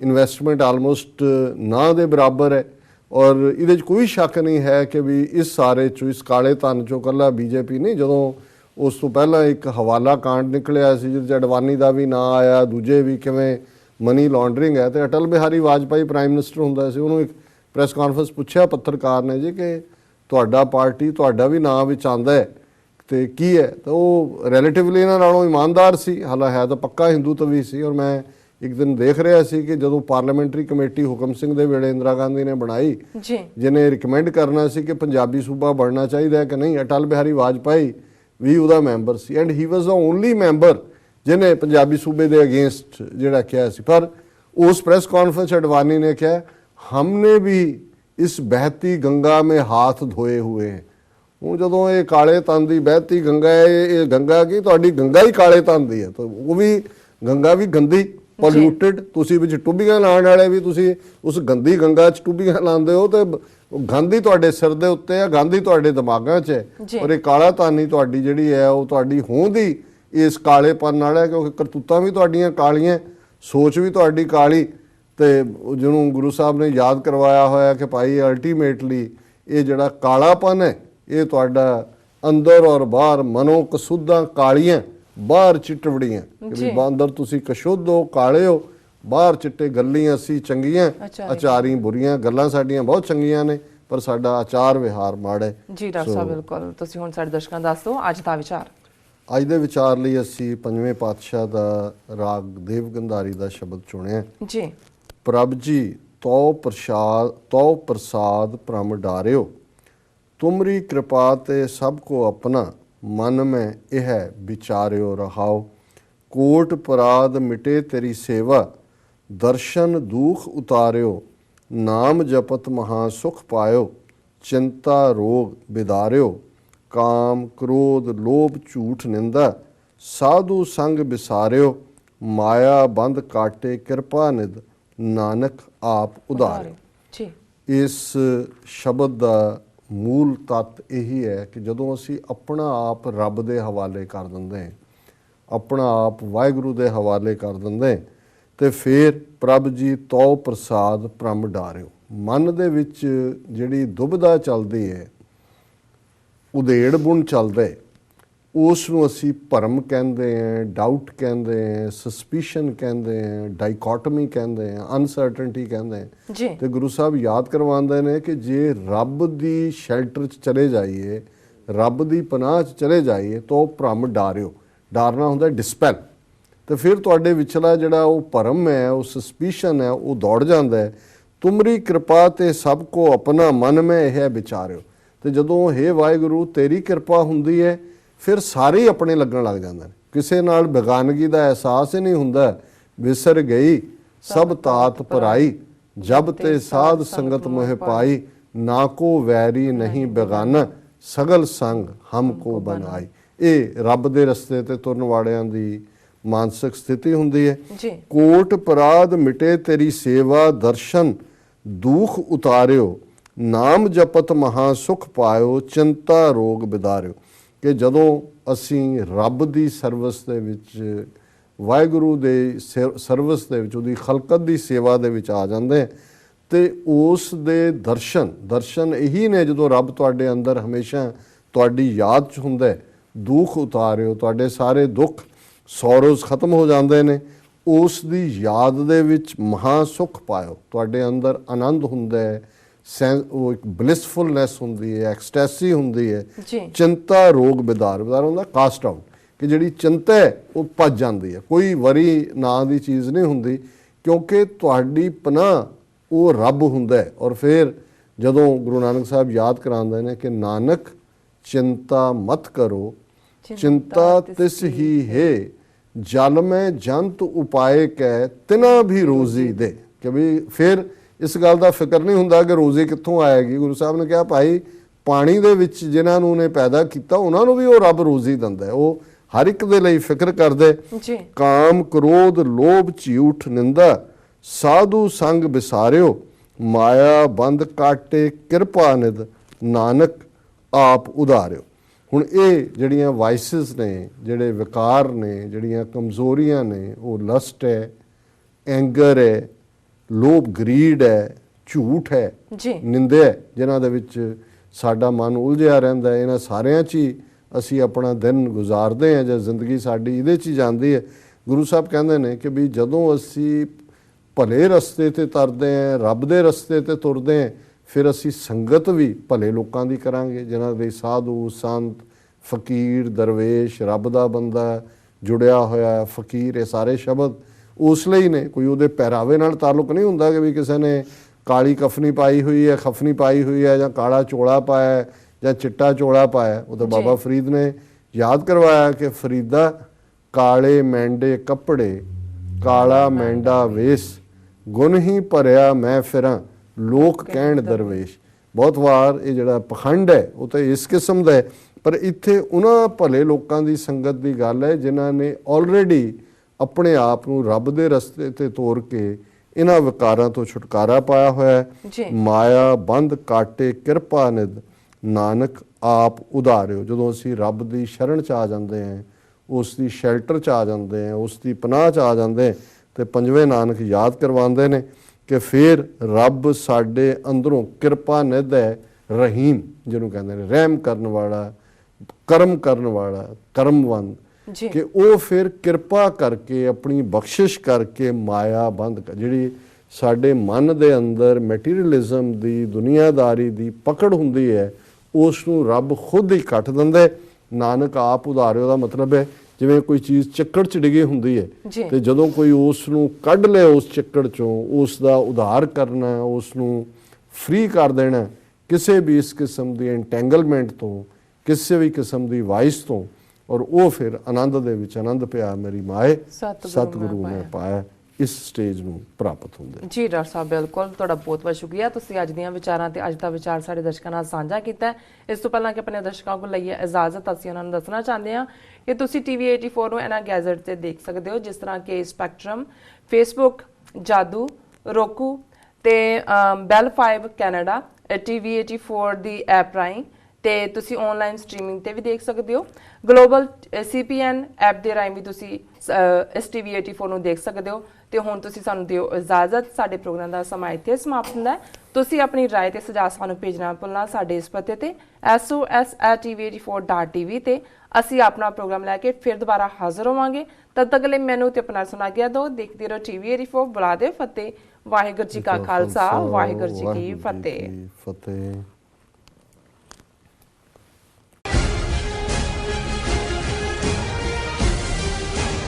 ਇਨਵੈਸਟਮੈਂਟ ਆਲਮੋਸਟ ਨਾ ਦੇ ਬਰਾਬਰ ਹੈ। ਔਰ ਇਹਦੇ 'ਚ ਕੋਈ ਸ਼ੱਕ ਨਹੀਂ ਹੈ ਕਿ ਵੀ ਇਸ ਸਾਰੇ ਚੋਂ, ਇਸ ਕਾਲੇ ਧਨ ਚੋਂ ਕੱਲਾ ਬੀਜੇਪੀ ਨਹੀਂ, ਜਦੋਂ ਉਸ ਤੋਂ ਪਹਿਲਾਂ ਇੱਕ ਹਵਾਲਾ ਕਾਂਡ ਨਿਕਲਿਆ ਸੀ, ਜਿਹਦੇ 'ਚ ਅਡਵਾਨੀ ਦਾ ਵੀ ਨਾਂ ਆਇਆ, ਦੂਜੇ ਵੀ ਕਿਵੇਂ ਮਨੀ ਲਾਂਡਰਿੰਗ ਹੈ, ਤੇ ਅਟਲ ਬਿਹਾਰੀ ਵਾਜਪਾਈ ਪ੍ਰਾਈਮ ਮਿਨਿਸਟਰ ਹੁੰਦਾ ਸੀ, ਉਹਨੂੰ ਇੱਕ ਪ੍ਰੈਸ ਕਾਨਫਰੰਸ ਪੁੱਛਿਆ ਪੱਤਰਕਾਰ ਨੇ ਜੀ ਕਿ ਤੁਹਾਡਾ ਪਾਰਟੀ ਤੁਹਾਡਾ ਵੀ ਨਾਂ ਵਿੱਚ ਆਂਦਾ ਹੈ। ਤੇ ਕੀ ਹੈ? ਤਾਂ ਉਹ ਰੈਲੇਟਿਵਲੀ ਇਹਨਾਂ ਨਾਲੋਂ ਇਮਾਨਦਾਰ ਸੀ। ਹਾਲਾ ਹੈ ਤਾਂ ਪੱਕਾ ਹਿੰਦੂ ਤਵੀ ਸੀ ਔਰ ਮੈਂ ਇੱਕ ਦਿਨ ਦੇਖ ਰਿਹਾ ਸੀ ਕਿ ਜਦੋਂ ਪਾਰਲੀਮੈਂਟਰੀ ਕਮੇਟੀ ਹੁਕਮ ਸਿੰਘ ਦੇ ਵੇਲੇ ਇੰਦਰਾ ਗਾਂਧੀ ਨੇ ਬਣਾਈ ਜੀ। ਜਿਨੇ ਰეკਮੈਂਡ ਕਰਨਾ ਸੀ ਕਿ ਪੰਜਾਬੀ ਸੂਬਾ ਬਣਨਾ ਚਾਹੀਦਾ ਹੈ ਕਿ ਨਹੀਂ ਅਟਲ ਬਿਹਾਰੀ ਵਾਜਪਾਈ ਵੀ ਉਹਦਾ member C. And he was the only member ਜਿਨੇ ਪੰਜਾਬੀ ਸੂਬੇ ਦੇ ਅਗੇਂਸਟ ਜਿਹੜਾ ਕਿਹਾ ਸੀ। ਪਰ ਉਸ ਪ੍ਰੈਸ ਕਾਨਫਰੰਸ ਅਡਵਾਨੀ ਨੇ ਕਿਹਾ हमने ਵੀ ਇਸ ਬਹਿਤੀ ਗੰਗਾ ਮੇ हाथ ਧੋਏ ਹੋਏ ਹੈ। ਹੁਣ ਜਦੋਂ ਇਹ ਕਾਲੇ ਤਨ ਦੀ ਬਹਿਤੀ ਗੰਗਾ ਹੈ ਇਹ ਗੰਗਾ ਕੀ? ਤੁਹਾਡੀ ਗੰਗਾ ਹੀ ਕਾਲੇ ਤਨ ਦੀ ਹੈ। ਤਾਂ ਉਹ ਵੀ ਗੰਗਾ ਵੀ ਗੰਦੀ ਪੋਲਿਊਟਡ ਤੁਸੀਂ ਵਿੱਚ ਟੁੱਬੀਆਂ ਲਾਉਣ ਵਾਲੇ ਵੀ ਤੁਸੀਂ ਉਸ ਗੰਦੀ ਗੰਗਾ 'ਚ ਟੁੱਬੀਆਂ ਲਾਉਂਦੇ ਹੋ ਤੇ ਉਹ ਹੀ ਤੁਹਾਡੇ ਸਿਰ ਦੇ ਉੱਤੇ ਹੈ ਗੰਦ ਹੀ ਤੁਹਾਡੇ ਦਿਮਾਗਾਂ 'ਚ। ਹੈ। ਔਰ ਇਹ ਕਾਲਾ ਤਾਨੀ ਤੁਹਾਡੀ ਜਿਹੜੀ ਹੈ ਉਹ ਤੁਹਾਡੀ ਹੋਂਦ ਹੀ ਇਸ ਕਾਲੇਪਨ ਨਾਲ ਹੈ ਕਿਉਂਕਿ ਕਰਤੂਤਾਂ ਵੀ ਤੁਹਾਡੀਆਂ ਕਾਲੀਆਂ ਸੋਚ ਵੀ ਤੁਹਾਡੀ ਕਾਲੀ। ਤੇ ਉਹ ਜਿਹਨੂੰ ਗੁਰੂ ਸਾਹਿਬ ਨੇ ਯਾਦ ਕਰਵਾਇਆ ਹੋਇਆ ਕਿ ਭਾਈ ਅਲਟੀਮੇਟਲੀ ਇਹ ਜਿਹੜਾ ਕਾਲਾਪਨ ਹੈ ਇਹ ਤੁਹਾਡਾ ਅੰਦਰ ਔਰ ਬਾਹਰ ਮਨੋ ਕਸੁੱਧਾਂ ਕਾਲੀਆਂ ਬਾਹਰ ਚਿੱਟਵੜੀਆਂ ਕਿ ਬਾਂਦਰ ਤੁਸੀਂ ਕਸ਼ੁੱਧ ਹੋ ਕਾਲੇ ਹੋ ਬਾਹਰ ਚਿੱਟੇ ਗੱਲੀਆਂ ਅਸੀਂ ਚੰਗੀਆਂ ਅਚਾਰੀ। ਬੁਰੀਆਂ ਗੱਲਾਂ ਸਾਡੀਆਂ ਬਹੁਤ ਚੰਗੀਆਂ ਨੇ ਪਰ ਸਾਡਾ ਆਚਾਰ ਵਿਹਾਰ ਮਾੜਾ ਹੈ। ਜੀ ਡਾਕਟਰ ਸਾਹਿਬ ਬਿਲਕੁਲ। ਤੁਸੀਂ ਹੁਣ ਸਾਡੇ ਦਰਸ਼ਕਾਂ ਦੱਸ ਦਿਓ ਅੱਜ ਦਾ ਵਿਚਾਰ। ਅੱਜ ਦੇ ਵਿਚਾਰ ਲਈ ਅਸੀਂ ਪੰਜਵੇਂ ਪਾਤਸ਼ਾਹ ਦਾ ਰਾਗ ਦੇਵ ਗੰਧਾਰੀ ਦਾ ਸ਼ਬਦ ਚੁਣਿਆ। ਜੀ। ਪ੍ਰਭ ਜੀ ਤੋ ਪ੍ਰਸਾਦ ਤੋ ਪ੍ਰਸਾਦ ਪ੍ਰਮ ਡਾਰਿਓ। ਤੁਮਰੀ ਕਿਰਪਾ ਤੇ ਸਭ ਕੋ ਆਪਣਾ ਮਨ ਮੈਂ ਇਹ ਵਿਚਾਰਿਓ ਰਹਾਓ। ਕੋਟ ਪਰਾਦ ਮਿਟੇ ਤੇਰੀ ਸੇਵਾ ਦਰਸ਼ਨ ਦੁਖ ਉਤਾਰਿਓ। ਨਾਮ ਜਪਤ ਮਹਾ ਸੁਖ ਪਾਇਓ ਚਿੰਤਾ ਰੋਗ ਬਿਦਾਰਿਓ। ਕਾਮ ਕ੍ਰੋਧ ਲੋਭ ਝੂਠ ਨਿੰਦਾ ਸਾਧੂ ਸੰਗ ਵਿਸਾਰਿਓ ਮਾਇਆ ਬੰਧ ਕਾਟੇ ਕਿਰਪਾ ਨਿਦ ਨਾਨਕ ਆਪ ਉਧਾਰਿਓ। ਜੀ। ਇਸ ਸ਼ਬਦ ਦਾ ਮੂਲ ਤੱਤ ਇਹੀ ਹੈ ਕਿ ਜਦੋਂ ਅਸੀਂ ਆਪਣਾ ਆਪ ਰੱਬ ਦੇ ਹਵਾਲੇ ਕਰ ਦਿੰਦੇ ਹਾਂ ਆਪਣਾ ਆਪ ਵਾਹਿਗੁਰੂ ਦੇ ਹਵਾਲੇ ਕਰ ਦਿੰਦੇ ਹਾਂ, ਤੇ ਫਿਰ ਪ੍ਰਭ ਜੀ ਤੋ ਪ੍ਰਸਾਦ ਪ੍ਰਮ ਡਾਰਿਓ। ਮਨ ਦੇ ਵਿੱਚ ਜਿਹੜੀ ਦੁਬਦਾ ਚੱਲਦੀ ਹੈ ਉਦੇੜ ਬੁਣ ਚੱਲਦਾ ਹੈ ਉਸ ਨੂੰ ਅਸੀਂ ਭਰਮ ਕਹਿੰਦੇ ਆ ਡਾਊਟ ਕਹਿੰਦੇ ਆ ਸਸਪੀਸ਼ਨ ਕਹਿੰਦੇ ਆ ਡਾਈਕੋਟਮੀ ਕਹਿੰਦੇ ਆ ਅਨਸਰਟਨਟੀ ਕਹਿੰਦੇ ਆ ਤੇ ਗੁਰੂ ਸਾਹਿਬ ਯਾਦ ਕਰਵਾਉਂਦੇ ਨੇ ਕਿ ਜੇ ਰੱਬ ਦੀ ਸ਼ੈਲਟਰ 'ਚ ਚਲੇ ਜਾਈਏ ਰੱਬ ਦੀ ਪਨਾਹ 'ਚ ਚਲੇ ਜਾਈਏ ਤਾਂ ਉਹ ਭ੍ਰਮ ਡਾਰਿਓ। ਡਰਨਾ ਹੁੰਦਾ ਡਿਸਪੈਲ ਤੇ ਫਿਰ ਤੁਹਾਡੇ ਵਿਚਲਾ ਜਿਹੜਾ ਉਹ ਭਰਮ ਹੈ ਉਹ ਸਸਪੀਸ਼ਨ ਹੈ ਉਹ ਦੌੜ ਜਾਂਦਾ ਹੈ। ਤੁਮਰੀ ਕਿਰਪਾ ਤੇ ਸਭ ਕੋ ਆਪਣਾ ਮਨ ਮੈਂ ਇਹ ਵਿਚਾਰਿਓ। ਤੇ ਜਦੋਂ ਹੈ ਵਾਹਿਗੁਰੂ ਤੇਰੀ ਕਿਰਪਾ ਹੁੰਦੀ ਹੈ ਫਿਰ ਸਾਰੇ ਹੀ ਆਪਣੇ ਲੱਗਣ ਲੱਗ ਜਾਂਦੇ ਨੇ। ਕਿਸੇ ਨਾਲ ਬੇਗਾਨਗੀ ਦਾ ਅਹਿਸਾਸ ਹੀ ਨਹੀਂ ਹੁੰਦਾ। ਵਿਸਰ ਗਈ ਸਭ ਤਾਤ ਪਰਾਈ ਜਬ ਤੇ ਸਾਧ ਸੰਗਤ ਮੋਹਿ ਪਾਈ ਨਾ ਕੋ ਵੈਰੀ ਨਹੀਂ ਬੇਗਾਨਾ ਸਗਲ ਸੰਗ ਹਮ ਕੋ ਬਨਾਈ ਇਹ ਰੱਬ ਦੇ ਰਸਤੇ ਤੇ ਤੁਰਨ ਵਾਲਿਆਂ ਦੀ ਮਾਨਸਿਕ ਸਥਿਤੀ ਹੁੰਦੀ ਹੈ। ਜੀ। ਕੋਟ ਪਰਾਧ ਮਿਟੇ ਤੇਰੀ ਸੇਵਾ ਦਰਸ਼ਨ ਦੁਖ ਉਤਾਰਿਓ ਨਾਮ ਜਪਤ ਮਹਾ ਸੁਖ ਪਾਇਓ ਚਿੰਤਾ ਰੋਗ ਬਿਦਾਰਿਓ। ਕਿ ਜਦੋਂ ਅਸੀਂ ਰੱਬ ਦੀ ਸਰਵਿਸ ਦੇ ਵਿੱਚ, ਵਾਹਿਗੁਰੂ ਦੇ ਸੇ- ਸਰਵਿਸ ਦੇ ਵਿੱਚ, ਉਹਦੀ ਖਲਕਤ ਦੀ ਸੇਵਾ ਦੇ ਵਿੱਚ ਆ ਜਾਂਦੇ ਹਾਂ, ਤੇ ਉਸ ਦੇ ਦਰਸ਼ਨ ਦਰਸ਼ਨ ਇਹੀ ਨੇ ਜਦੋਂ ਰੱਬ ਤੁਹਾਡੇ ਅੰਦਰ ਹਮੇਸ਼ਾ ਤੁਹਾਡੀ ਯਾਦ 'ਚ ਹੁੰਦਾ ਦੁੱਖ ਉਤਾਰਿਓ, ਤੁਹਾਡੇ ਸਾਰੇ ਦੁੱਖ ਸੌਰੋਜ਼ ਖਤਮ ਹੋ ਜਾਂਦੇ ਨੇ, ਉਸ ਦੀ ਯਾਦ ਦੇ ਵਿੱਚ ਮਹਾ ਸੁਖ ਪਾਇਓ, ਤੁਹਾਡੇ ਅੰਦਰ ਆਨੰਦ ਹੁੰਦਾ ਹੈ ਉਹ ਇੱਕ ਬਲਿਸਫੁਲਨੈਸ ਹੁੰਦੀ ਹੈ ਐਕਸਟੈਸੀ ਹੁੰਦੀ ਹੈ। ਜੀ। ਚਿੰਤਾ ਰੋਗ ਬਿਦਾਰ ਬਿਦਾਰ ਹੁੰਦਾ ਕਾਸਟ ਆਊਟ। ਕਿ ਜਿਹੜੀ ਚਿੰਤਾ ਹੈ ਉਹ ਭੱਜ ਜਾਂਦੀ ਹੈ। ਕੋਈ ਵਰੀ ਨਾਂ ਦੀ ਚੀਜ਼ ਨਹੀਂ ਹੁੰਦੀ ਕਿਉਂਕਿ ਤੁਹਾਡੀ ਪਨਾਹ ਉਹ ਰੱਬ ਹੁੰਦਾ ਹੈ। ਔਰ ਫਿਰ ਜਦੋਂ ਗੁਰੂ ਨਾਨਕ ਸਾਹਿਬ ਯਾਦ ਕਰਾਉਂਦੇ ਨੇ ਕਿ ਨਾਨਕ ਚਿੰਤਾ ਮਤ ਕਰੋ। ਚਿੰਤਾ ਤਿਸ ਹੀ। ਹੈ। ਜਲ ਮੈਂ ਜੰਤ ਉਪਾਏ ਕੈ ਤਿਨਾ ਵੀ ਰੋਜ਼ੀ ਦੇ। ਕਿ ਵੀ ਫਿਰ ਇਸ ਗੱਲ ਦਾ ਫਿਕਰ ਨਹੀਂ ਹੁੰਦਾ ਕਿ ਰੋਜ਼ੀ ਕਿੱਥੋਂ ਆਏਗੀ। ਗੁਰੂ ਸਾਹਿਬ ਨੇ ਕਿਹਾ ਭਾਈ ਪਾਣੀ ਦੇ ਵਿੱਚ ਜਿਨ੍ਹਾਂ ਨੂੰ ਨੇ ਪੈਦਾ ਕੀਤਾ ਉਹਨਾਂ ਨੂੰ ਵੀ ਉਹ ਰੱਬ ਰੋਜ਼ੀ ਦਿੰਦਾ ਉਹ ਹਰ ਇੱਕ ਦੇ ਲਈ ਫਿਕਰ ਕਰਦੇ। ਜੀ। ਕਾਮ ਕ੍ਰੋਧ ਲੋਭ ਝੂਠ ਨਿੰਦਾ ਸਾਧੂ ਸੰਗ ਵਿਸਾਰਿਓ ਮਾਇਆ ਬੰਦ ਕਾਟੇ ਕਿਰਪਾ ਨਿਦ ਨਾਨਕ ਆਪ ਉਧਾਰਿਓ। ਹੁਣ ਇਹ ਜਿਹੜੀਆਂ ਵਾਈਸਸ ਨੇ ਜਿਹੜੇ ਵਿਕਾਰ ਨੇ ਜਿਹੜੀਆਂ ਕਮਜ਼ੋਰੀਆਂ ਨੇ ਉਹ ਲਸਟ ਹੈ ਐਂਗਰ ਹੈ ਲੋਭ ਗਰੀਡ ਹੈ ਝੂਠ ਹੈ ਜੀ। ਨਿੰਦਿਆ ਹੈ, ਜਿਨ੍ਹਾਂ ਦੇ ਵਿੱਚ ਸਾਡਾ ਮਨ ਉਲਝਿਆ ਰਹਿੰਦਾ ਹੈ। ਇਹਨਾਂ ਸਾਰਿਆਂ 'ਚ ਹੀ ਅਸੀਂ ਆਪਣਾ ਦਿਨ ਗੁਜ਼ਾਰਦੇ ਹਾਂ ਜਾਂ ਜ਼ਿੰਦਗੀ ਸਾਡੀ ਇਹਦੇ 'ਚ ਹੀ ਜਾਂਦੀ ਹੈ। ਗੁਰੂ ਸਾਹਿਬ ਕਹਿੰਦੇ ਨੇ ਕਿ ਵੀ ਜਦੋਂ ਅਸੀਂ ਭਲੇ ਰਸਤੇ ਤੇ ਤੁਰਦੇ ਹਾਂ ਰੱਬ ਦੇ ਰਸਤੇ ਤੇ ਤੁਰਦੇ ਹਾਂ ਫਿਰ ਅਸੀਂ ਸੰਗਤ ਵੀ ਭਲੇ ਲੋਕਾਂ ਦੀ ਕਰਾਂਗੇ ਜਿਨ੍ਹਾਂ ਦੇ ਸਾਧੂ ਸੰਤ ਫਕੀਰ ਦਰਵੇਸ਼ ਰੱਬ ਦਾ ਬੰਦਾ ਜੁੜਿਆ ਹੋਇਆ ਹੈ, ਫਕੀਰ ਇਹ ਸਾਰੇ ਸ਼ਬਦ ਉਸ ਲਈ ਨੇ ਕੋਈ ਉਹਦੇ ਪਹਿਰਾਵੇ ਨਾਲ ਤਾਲੁਕ ਨਹੀਂ ਹੁੰਦਾ ਕਿ ਵੀ ਕਿਸੇ ਨੇ ਕਾਲੀ ਕਫਨੀ ਪਾਈ ਹੋਈ ਹੈ ਖਫਨੀ ਪਾਈ ਹੋਈ ਹੈ ਜਾਂ ਕਾਲਾ ਚੋਲਾ ਪਾਇਆ ਹੈ ਜਾਂ ਚਿੱਟਾ ਚੋਲਾ ਪਾਇਆ। ਉਹ ਤਾਂ ਬਾਬਾ ਫਰੀਦ ਨੇ ਯਾਦ ਕਰਵਾਇਆ ਕਿ ਫਰੀਦਾ ਕਾਲੇ ਮੈਂਡੇ ਕੱਪੜੇ ਕਾਲਾ ਮੈਂਡਾ ਵੇਸ ਗੁਣ ਹੀ ਭਰਿਆ ਮੈਂ ਫਿਰਾਂ ਲੋਕ ਕਹਿਣ ਦਰਵੇਸ਼। ਬਹੁਤ ਵਾਰ ਇਹ ਜਿਹੜਾ ਪਖੰਡ ਹੈ ਉਹ ਤਾਂ ਇਸ ਕਿਸਮ ਦਾ ਹੈ। ਪਰ ਇੱਥੇ ਉਹਨਾਂ ਭਲੇ ਲੋਕਾਂ ਦੀ ਸੰਗਤ ਦੀ ਗੱਲ ਹੈ ਜਿਨ੍ਹਾਂ ਨੇ ਆਲਰੇਡੀ ਆਪਣੇ ਆਪ ਨੂੰ ਰੱਬ ਦੇ ਰਸਤੇ ਤੇ ਤੋਰ ਕੇ ਇਹਨਾਂ ਵਿਕਾਰਾਂ ਤੋਂ ਛੁਟਕਾਰਾ ਪਾਇਆ ਹੋਇਆ ਹੈ। ਮਾਇਆ ਬੰਦ ਕਾਟੇ ਕਿਰਪਾ ਨਿਦ ਨਾਨਕ ਆਪ ਉਧਾਰਿਓ। ਜਦੋਂ ਅਸੀਂ ਰੱਬ ਦੀ ਸ਼ਰਨ ਚ ਆ ਜਾਂਦੇ ਹਾਂ ਉਸ ਦੀ ਸ਼ੈਲਟਰ ਚ ਆ ਜਾਂਦੇ ਹਾਂ ਉਸ ਦੀ ਪਨਾਹ ਚ ਆ ਜਾਂਦੇ ਹਾਂ, ਤੇ ਪੰਜਵੇਂ ਨਾਨਕ ਯਾਦ ਕਰਵਾਉਂਦੇ ਨੇ ਕਿ ਫਿਰ ਰੱਬ ਸਾਡੇ ਅੰਦਰੋਂ ਕਿਰਪਾ ਨਿਧ ਹੈ ਰਹੀਮ ਜਿਹਨੂੰ ਕਹਿੰਦੇ ਨੇ ਰਹਿਮ ਕਰਨ ਵਾਲਾ ਕਰਮ ਕਰਨ ਵਾਲਾ ਕਰਮਵੰਦ। ਕਿ ਉਹ ਫਿਰ ਕਿਰਪਾ ਕਰਕੇ ਆਪਣੀ ਬਖਸ਼ਿਸ਼ ਕਰਕੇ ਮਾਇਆ ਬੰਦ ਜਿਹੜੀ ਸਾਡੇ ਮਨ ਦੇ ਅੰਦਰ ਮੈਟੀਰੀਅਲਿਜ਼ਮ ਦੀ ਦੁਨੀਆਦਾਰੀ ਦੀ ਪਕੜ ਹੁੰਦੀ ਹੈ ਉਸ ਨੂੰ ਰੱਬ ਖੁਦ ਹੀ ਕੱਟ ਦਿੰਦਾ ਹੈ। ਨਾਨਕ ਆਪ ਉਧਾਰਿਓ ਦਾ ਮਤਲਬ ਹੈ ਜਿਵੇਂ ਕੋਈ ਚੀਜ਼ ਚੱਕੜ ਚ ਡਿੱਗੀ ਹੁੰਦੀ ਹੈ ਤੇ ਜਦੋਂ ਕੋਈ ਉਸ ਨੂੰ ਕੱਢ ਲੈ ਉਸ ਚੱਕੜ ਚੋਂ ਉਸ ਦਾ ਉਧਾਰ ਕਰਨਾ ਉਸ ਨੂੰ ਫ੍ਰੀ ਕਰ ਦੇਣਾ ਕਿਸੇ ਵੀ ਇਸ ਕਿਸਮ ਦੀ ਐਂਟੈਂਗਲਮੈਂਟ ਤੋਂ ਕਿਸੇ ਵੀ ਕਿਸਮ ਦੀ ਵਾਈਸ ਤੋਂ ਔਰ ਉਹ ਫਿਰ ਆਨੰਦ ਦੇ ਵਿੱਚ ਆਨੰਦ ਪਿਆ ਮੇਰੀ ਮਾਏ ਸਤਿਗੁਰੂ ਨੇ ਪਾਇਆ। ਇਸ ਸਟੇਜ ਨੂੰ ਪ੍ਰਾਪਤ ਹੁੰਦੇ ਜੀ ਡਾਕਟਰ ਸਾਹਿਬ ਬਿਲਕੁਲ ਤੁਹਾਡਾ ਬਹੁਤ ਬਹੁਤ ਸ਼ੁਕਰੀਆ। ਤੁਸੀਂ ਅੱਜ ਦੀਆਂ ਵਿਚਾਰਾਂ ਤੇ ਅੱਜ ਦਾ ਵਿਚਾਰ ਸਾਡੇ ਦਰਸ਼ਕਾਂ ਨਾਲ ਸਾਂਝਾ ਕੀਤਾ। ਇਸ ਤੋਂ ਪਹਿਲਾਂ ਕਿ ਆਪਣੇ ਦਰਸ਼ਕਾਂ ਕੋਲ ਲਈਏ ਇਜਾਜ਼ਤ ਅਸੀਂ ਉਹਨਾਂ ਨੂੰ ਦੱਸਣਾ ਚਾਹੁੰਦੇ ਹਾਂ ਕਿ ਤੁਸੀਂ ਟੀਵੀ 84 ਨੂੰ ਇਹਨਾਂ ਗੈਜ਼ਟ ਤੇ ਦੇਖ ਸਕਦੇ ਹੋ ਜਿਸ ਤਰ੍ਹਾਂ ਕਿ ਸਪੈਕਟਰਮ ਫੇਸਬੁੱਕ ਜਾਦੂ roku ਤੇ ਬੈਲ 5 ਕੈਨੇਡਾ ਟੀਵੀ 84 ਦੀ ਐਪ ਰਾਹੀਂ ਤੇ ਤੁਸੀਂ ਆਨਲਾਈਨ ਸਟ੍ਰੀਮਿੰਗ ਤੇ ਵੀ ਦੇਖ ਸਕਦੇ ਹੋ ਗਲੋਬਲ ਸੀਪੀਐਨ ਐਪ ਦੇ ਰਾਹੀਂ ਵੀ ਤੁਸੀਂ ਇਸ ਟੀਵੀ 84 ਨੂੰ ਦੇਖ ਸਕਦੇ ਹੋ ਤੇ ਹੁਣ ਤੁਸੀਂ ਸਾਨੂੰ ਦਿਓ ਇਜਾਜ਼ਤ ਸਾਡੇ ਪ੍ਰੋਗਰਾਮ ਦਾ ਸਮਾਂ ਇੱਥੇ ਸਮਾਪਤ ਹੁੰਦਾ ਹੈ ਤੁਸੀਂ ਆਪਣੀ رائے ਤੇ ਸੁਝਾਅ ਸਾਨੂੰ ਭੇਜਣਾ ਨਾ ਭੁੱਲਣਾ ਸਾਡੇ ਇਸ ਪਤੇ ਤੇ sos@tv84.tv ਤੇ ਅਸੀਂ ਆਪਣਾ ਪ੍ਰੋਗਰਾਮ ਲੈ ਕੇ ਫਿਰ ਦੁਬਾਰਾ ਹਾਜ਼ਰ ਹੋਵਾਂਗੇ ਤਦ ਤੱਕ ਲਈ ਮੈਨੂੰ ਤੇ ਆਪਣਾ ਸੁਣਾ ਗਿਆ ਦੋ ਦੇਖਦੇ ਰਹੋ ਟੀਵੀ 84 ਬੁਲਾ ਦੇ ਫਤਿਹ ਵਾਹਿਗੁਰੂ ਜੀ ਕਾ ਖਾਲਸਾ ਵਾਹਿਗੁਰੂ ਜੀ ਕੀ ਫਤਿਹ ਫਤਿਹ